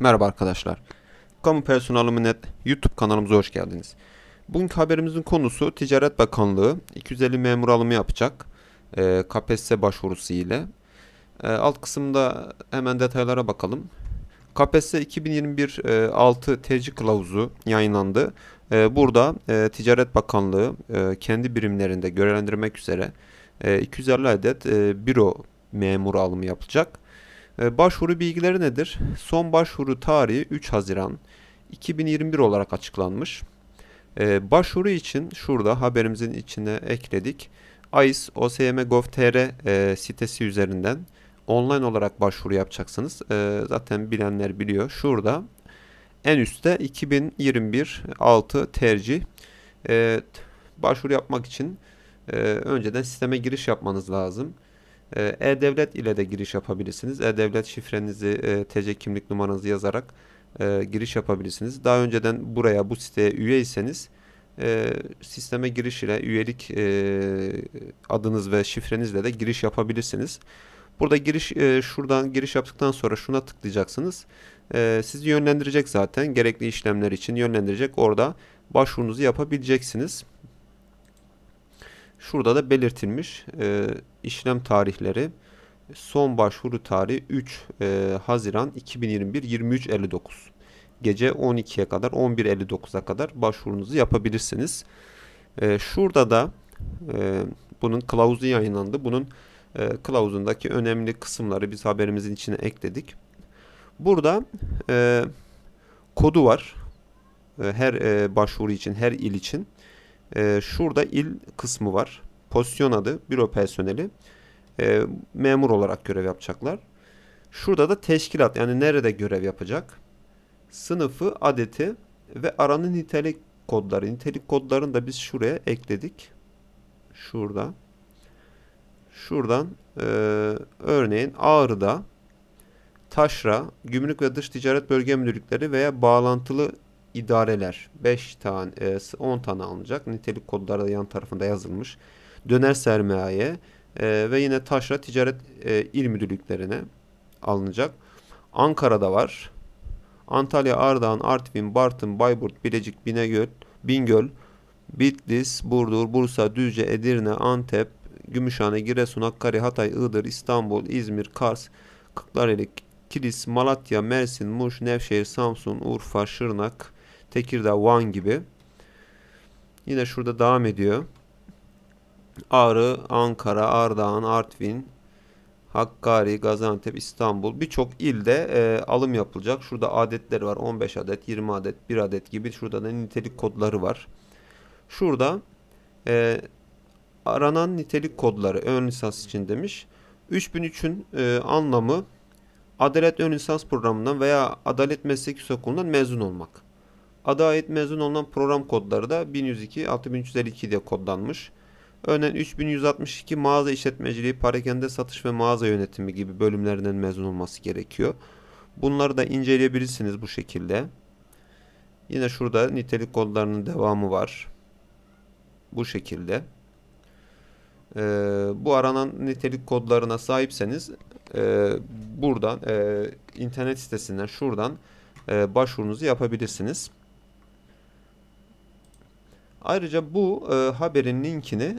Merhaba arkadaşlar. Kamu Personeli Net YouTube kanalımıza hoş geldiniz. Bugünkü haberimizin konusu Ticaret Bakanlığı 250 memur alımı yapacak. E, KPSS başvurusu ile. E, alt kısımda hemen detaylara bakalım. KPSS 2021 e, 6 tercih kılavuzu yayınlandı. E, burada e, Ticaret Bakanlığı e, kendi birimlerinde görevlendirmek üzere e, 250 adet e, büro memuru alımı yapacak. E, Başvuru bilgileri nedir? Son başvuru tarihi 3 Haziran 2021 olarak açıklanmış. E, Başvuru için şurada haberimizin içine ekledik. AIS OSM.gov.tr e, sitesi üzerinden online olarak başvuru yapacaksınız. E, Zaten bilenler biliyor. Şurada en üstte 2021 6 tercih. Başvuru yapmak için e, önceden sisteme giriş yapmanız lazım. Ee, E-Devlet ile de giriş yapabilirsiniz. E-Devlet şifrenizi, e, TC kimlik numaranızı yazarak e, giriş yapabilirsiniz. Daha önceden buraya bu siteye üyeyseniz e, sisteme giriş ile üyelik adınız ve şifrenizle de giriş yapabilirsiniz. Burada giriş şuradan giriş yaptıktan sonra şuna tıklayacaksınız. Sizi yönlendirecek zaten gerekli işlemler için yönlendirecek. Orada başvurunuzu yapabileceksiniz. Şurada da belirtilmiş e, işlem tarihleri. Son başvuru tarihi 3 e, Haziran 2021 23.59. Gece 12'ye kadar 11.59'a kadar başvurunuzu yapabilirsiniz. E, şurada da e, bunun kılavuzu yayınlandı. Bunun e, kılavuzundaki önemli kısımları biz haberimizin içine ekledik. Burada e, kodu var. E, her e, başvuru için, her il için. Ee, şurada il kısmı var. Pozisyon adı, büro personeli. Ee, memur olarak görev yapacaklar. Şurada da teşkilat yani nerede görev yapacak. Sınıfı, adeti ve aranın nitelik kodları. Nitelik kodlarını da biz şuraya ekledik. Şurada. Şuradan e, örneğin Ağrı'da Taşra, Gümrük ve Dış Ticaret Bölge Müdürlükleri veya bağlantılı idareler 5 tane e, 10 tane alınacak. Nitelik kodları da yan tarafında yazılmış. Döner sermaye e, ve yine taşra ticaret e, il müdürlüklerine alınacak. Ankara'da var. Antalya, Ardahan, Artvin, Bartın, Bayburt, Bilecik, Binegöl, Bingöl, Bitlis, Burdur, Bursa, Düzce, Edirne, Antep, Gümüşhane, Giresun, Hakkari, Hatay, Iğdır, İstanbul, İzmir, Kars, Kırklareli, Kilis, Malatya, Mersin, Muş, Nevşehir, Samsun, Urfa, Şırnak, Tekirdağ, Van gibi. Yine şurada devam ediyor. Ağrı, Ankara, Ardahan, Artvin, Hakkari, Gaziantep, İstanbul birçok ilde e, alım yapılacak. Şurada adetleri var. 15 adet, 20 adet, 1 adet gibi. Şurada da nitelik kodları var. Şurada e, aranan nitelik kodları ön lisans için demiş. 3003'ün e, anlamı Adalet Ön Lisans Programı'ndan veya Adalet Meslek Yüksekokulu'ndan mezun olmak. Adalet mezun olunan program kodları da 1102 6352 diye kodlanmış. Örneğin 3162 mağaza işletmeciliği, parakende satış ve mağaza yönetimi gibi bölümlerinden mezun olması gerekiyor. Bunları da inceleyebilirsiniz bu şekilde. Yine şurada nitelik kodlarının devamı var. Bu şekilde. Ee, bu aranan nitelik kodlarına sahipseniz e, buradan e, internet sitesinden şuradan e, başvurunuzu yapabilirsiniz. Ayrıca bu e, haberin linkini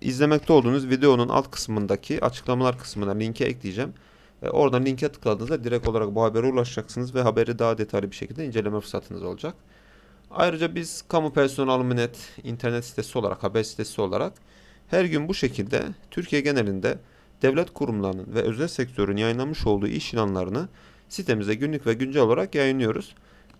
izlemekte olduğunuz videonun alt kısmındaki açıklamalar kısmına linke ekleyeceğim. E, oradan linke tıkladığınızda direkt olarak bu habere ulaşacaksınız ve haberi daha detaylı bir şekilde inceleme fırsatınız olacak. Ayrıca biz kamu personel alımı net internet sitesi olarak, haber sitesi olarak her gün bu şekilde Türkiye genelinde devlet kurumlarının ve özel sektörün yayınlamış olduğu iş ilanlarını sitemize günlük ve güncel olarak yayınlıyoruz.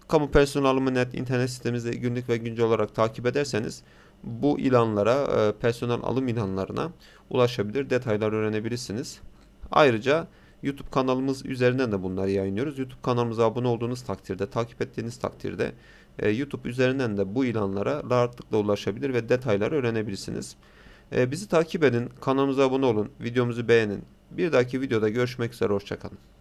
Kamu personel alımı net internet sitemizde günlük ve güncel olarak takip ederseniz bu ilanlara, e, personel alım ilanlarına ulaşabilir, detaylar öğrenebilirsiniz. Ayrıca YouTube kanalımız üzerinden de bunları yayınlıyoruz. YouTube kanalımıza abone olduğunuz takdirde, takip ettiğiniz takdirde e, YouTube üzerinden de bu ilanlara rahatlıkla ulaşabilir ve detayları öğrenebilirsiniz. E, bizi takip edin, kanalımıza abone olun, videomuzu beğenin. Bir dahaki videoda görüşmek üzere, hoşçakalın.